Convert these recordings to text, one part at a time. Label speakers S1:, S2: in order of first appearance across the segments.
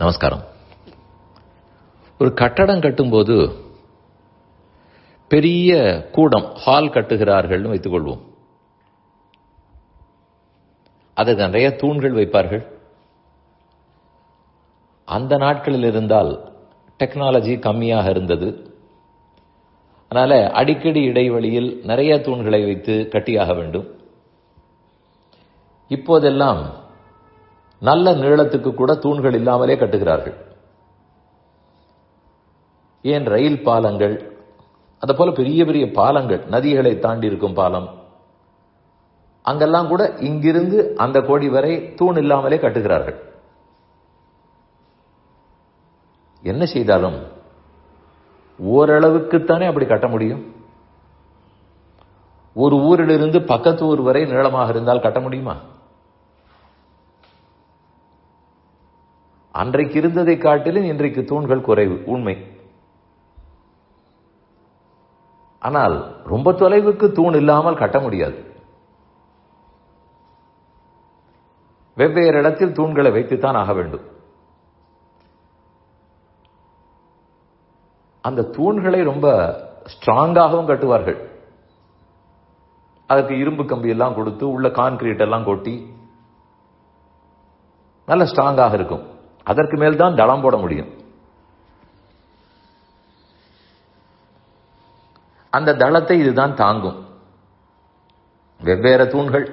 S1: நமஸ்காரம். ஒரு கட்டடம் கட்டும்போது பெரிய கூடம் ஹால் கட்டுகிறார்கள்னு வைத்துக் கொள்வோம் அதுக்கு நிறைய தூண்கள் வைப்பார்கள். அந்த நாட்களில் இருந்தால் டெக்னாலஜி கம்மியாக இருந்தது. அதனால அடிக்கடி இடைவெளியில் நிறைய தூண்களை வைத்து கட்டியாக வேண்டும். இப்போதெல்லாம் நல்ல நீளத்துக்கு கூட தூண்கள் இல்லாமலே கட்டுகிறார்கள். ஏன் ரயில் பாலங்கள்? அதை போல பெரிய பெரிய பாலங்கள் நதிகளை தாண்டி இருக்கும் பாலம். அங்கெல்லாம் கூட இங்கிருந்து அந்த கோடி வரை தூண் இல்லாமலே கட்டுகிறார்கள். என்ன செய்தாலும் ஓரளவுக்குத்தானே அப்படி கட்ட முடியும்? ஒரு ஊரிலிருந்து பக்கத்து ஊர் வரை நீளமாக இருந்தால் கட்ட முடியுமா? அன்றைக்கு இருந்ததை காட்டிலும் இன்றைக்கு தூண்கள் குறைவு உண்மை. ஆனால் ரொம்ப தொலைவுக்கு தூண் இல்லாமல் கட்ட முடியாது. வெவ்வேறு இடத்தில் தூண்களை வைத்துத்தான் ஆக வேண்டும். அந்த தூண்களை ரொம்ப ஸ்ட்ராங்காகவும் கட்டுவார்கள். அதற்கு இரும்பு கம்பி எல்லாம் கொடுத்து உள்ள கான்கிரீட் எல்லாம் கொட்டி நல்ல ஸ்ட்ராங்காக இருக்கும். அதற்கு மேல் தான் தளம் போட முடியும். அந்த தளத்தை இதுதான் தாங்கும். வெவ்வேறு தூண்கள்.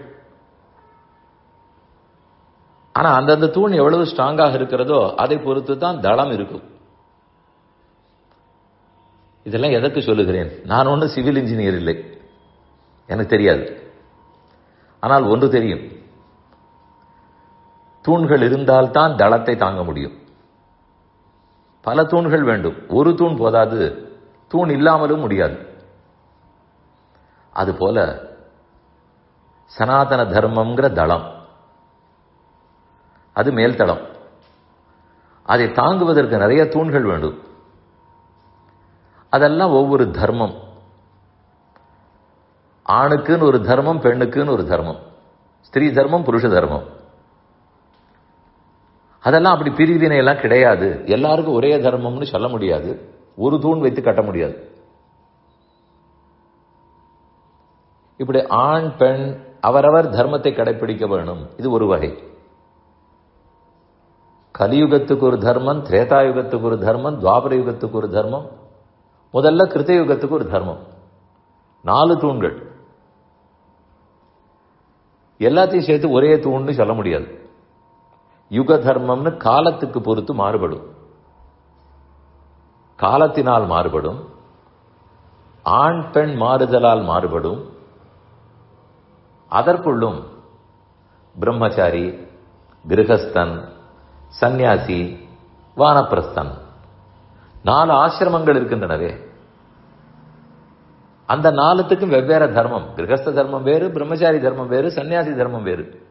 S1: ஆனா அந்தந்த தூண் எவ்வளவு ஸ்ட்ராங்காக இருக்கிறதோ அதை பொறுத்து தான் தளம் இருக்கும். இதெல்லாம் எதற்கு சொல்லுகிறேன்? நான் ஒன்றும் சிவில் இன்ஜினியர் இல்லை. எனக்கு தெரியாது. ஆனால் ஒன்று தெரியும். தூண்கள் இருந்தால்தான் தளத்தை தாங்க முடியும். பல தூண்கள் வேண்டும். ஒரு தூண் போதாது. தூண் இல்லாமலும் முடியாது. அதுபோல சனாதன தர்மம்ங்கிற தளம். அது மேல்தளம் அதை தாங்குவதற்கு நிறைய தூண்கள் வேண்டும். அதெல்லாம் ஒவ்வொரு தர்மம். ஆணுக்குன்னு ஒரு தர்மம் பெண்ணுக்குன்னு ஒரு தர்மம். ஸ்திரீ தர்மம் புருஷ தர்மம். அதெல்லாம் அப்படி பிரிவினை எல்லாம் கிடையாது. எல்லாருக்கும் ஒரே தர்மம்னு சொல்ல முடியாது. ஒரு தூண் வைத்து கட்ட முடியாது. இப்படி ஆண் பெண் அவரவர் தர்மத்தை கடைபிடிக்க வேணும். இது ஒரு வகை. கலியுகத்துக்கு ஒரு தர்மம் திரேதாயுகத்துக்கு ஒரு தர்மம் துவாபர யுகத்துக்கு ஒரு தர்மம் முதல்ல கிருத்தயுகத்துக்கு ஒரு தர்மம். நாலு தூண்கள். எல்லாத்தையும் சேர்த்து ஒரே தூண்னு சொல்ல முடியாது. யுக தர்மம்னு காலத்துக்கு பொறுத்து மாறுபடும். காலத்தினால் மாறுபடும். ஆண் பெண் மாறுதலால் மாறுபடும். அதற்குள்ளும் பிரம்மச்சாரி கிரகஸ்தன் சந்நியாசி வானப்பிரஸ்தன் நாலு ஆசிரமங்கள் இருக்கின்றனவே. அந்த நாலுத்துக்கும் வெவ்வேறு தர்மம். கிரகஸ்த தர்மம் வேறு பிரம்மச்சாரி தர்மம் வேறு சன்னியாசி தர்மம் வேறு.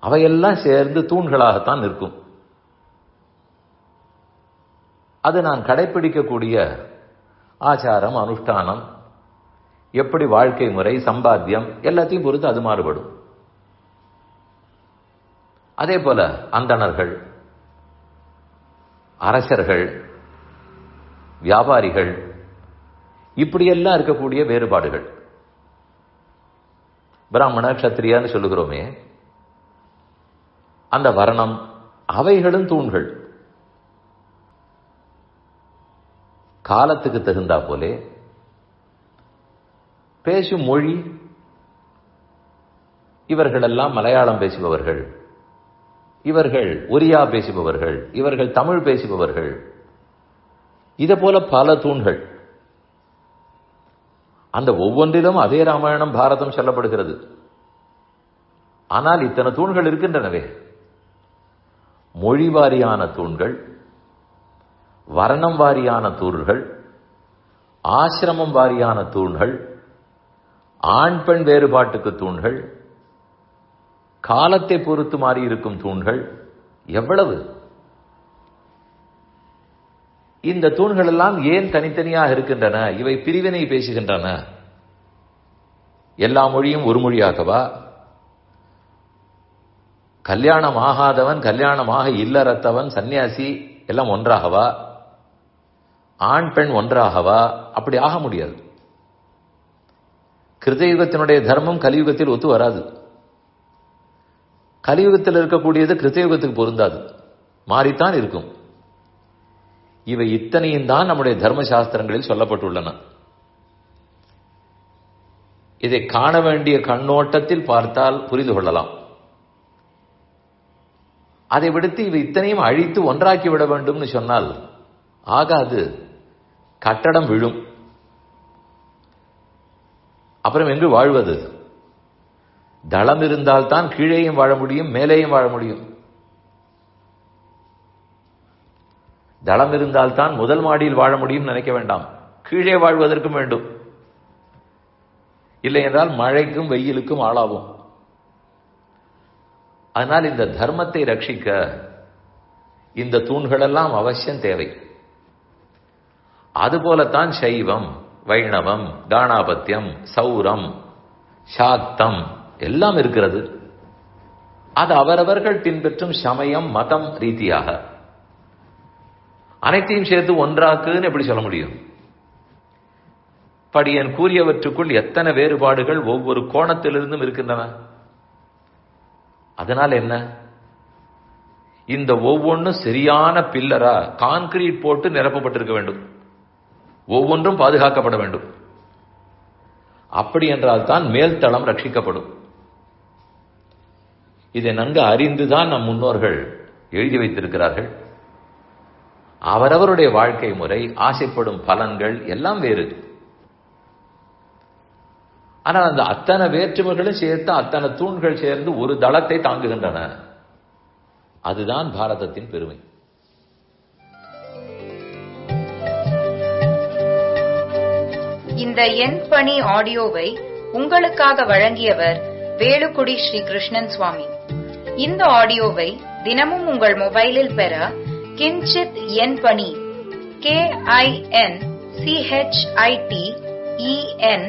S1: அவையெல்லாம் சேர்ந்து தூண்களாகத்தான் நிற்கும். அது நான் கடைபிடிக்கக்கூடிய ஆச்சாரம் அனுஷ்டானம் எப்படி வாழ்க்கை முறை சம்பாத்தியம் எல்லாத்தையும் பொறுத்து அது மாறுபடும். அதே போல அந்தணர்கள் அரசர்கள் வியாபாரிகள் இப்படியெல்லாம் இருக்கக்கூடிய வேறுபாடுகள். பிராமண கத்திரியான்னு சொல்லுகிறோமே அந்த வர்ணம் அவைகளும் தூண்கள். காலத்துக்கு தகுந்தா போலே பேசும் மொழி இவர்களெல்லாம் மலையாளம் பேசுபவர்கள். இவர்கள் ஒரியா பேசுபவர்கள். இவர்கள் தமிழ் பேசுபவர்கள். இதை போல பல தூண்கள். அந்த ஒவ்வொன்றிலும் அதே ராமாயணம் பாரதம் சொல்லப்படுகிறது. ஆனால் இத்தனை தூண்கள் இருக்கின்றனவே. மொழி வாரியான தூண்கள் வர்ணம் வாரியான தூண்கள் ஆசிரமம் வாரியான தூண்கள் ஆண் பெண் வேறுபாட்டுக்கு தூண்கள் காலத்தை பொறுத்து மாறி இருக்கும் தூண்கள் எவ்வளவு? இந்த தூண்கள் எல்லாம் ஏன் தனித்தனியாக இருக்கின்றன? இவை பிரிவினை பேசுகின்றன. எல்லா மொழியும் ஒரு மொழியாகவா? கல்யாணம் ஆகாதவன் கல்யாணமாக இல்லறத்தவன் சன்னியாசி எல்லாம் ஒன்றாகவா? ஆண் பெண் ஒன்றாகவா? அப்படி ஆக முடியாது. கிருதயுகத்தினுடைய தர்மம் கலியுகத்தில் ஒத்து வராது. கலியுகத்தில் இருக்கக்கூடியது கிருத்தயுகத்துக்கு பொருந்தாது. மாறித்தான் இருக்கும். இவை இத்தனையும் தான் நம்முடைய தர்ம சாஸ்திரங்களில் சொல்லப்பட்டுள்ளன. இதை காண வேண்டிய கண்ணோட்டத்தில் பார்த்தால் புரிந்து கொள்ளலாம். அதை விடுத்து இவை இத்தனையும் அழித்து ஒன்றாக்கி விட வேண்டும்னு சொன்னால் ஆகாது. கட்டடம் விழும். அப்புறம் எங்கு வாழ்வது? தளம் இருந்தால்தான் கீழேயும் வாழ முடியும் மேலேயும் வாழ முடியும். தளம் இருந்தால்தான் முதல் மாடியில் வாழ முடியும் நினைக்க வேண்டாம். கீழே வாழ்வதற்கும் வேண்டும். இல்லை என்றால் மழைக்கும் வெயிலுக்கும் ஆளாகும் அதனால் இந்த தர்மத்தை ரட்சிக்க இந்த தூண்களெல்லாம் அவசியம் தேவை. அதுபோலத்தான் சைவம் வைணவம் தானாபத்தியம் சௌரம் சாக்தம் எல்லாம் இருக்கிறது. அது அவரவர்கள் பின்பற்றும் சமயம் மதம் ரீதியாக. அனைத்தையும் சேர்த்து ஒன்றாக்குன்னு எப்படி சொல்ல முடியும்? படியன் கூறியவற்றுக்குள் எத்தனை வேறுபாடுகள் ஒவ்வொரு கோணத்திலிருந்தும் இருக்கின்றன? அதனால் என்ன? இந்த ஒவ்வொன்றும் சரியான பில்லரா கான்கிரீட் போட்டு நிரப்பப்பட்டிருக்க வேண்டும். ஒவ்வொன்றும் பாதுகாக்கப்பட வேண்டும். அப்படி என்றால் தான் மேல்தளம் ரட்சிக்கப்படும். இதை நன்கு அறிந்துதான் நம் முன்னோர்கள் எழுதி வைத்திருக்கிறார்கள். அவரவருடைய வாழ்க்கை முறை ஆசைப்படும் பலன்கள் எல்லாம் வேறு. ஆனால் அந்த அத்தனை வேற்றுமைகளும் சேர்த்து அத்தனை தூண்கள் சேர்ந்து ஒரு தளத்தை தாங்குகின்றன. அதுதான் பாரதத்தின் பெருமை.
S2: இந்த என் பணி ஆடியோவை உங்களுக்காக வழங்கியவர் வேலுக்குடி ஸ்ரீ கிருஷ்ணன் சுவாமி. இந்த ஆடியோவை தினமும் உங்கள் மொபைலில் பெற கிஞ்சித் என் பணி கே ஐ என் சிஹெச்ஐடி இஎன்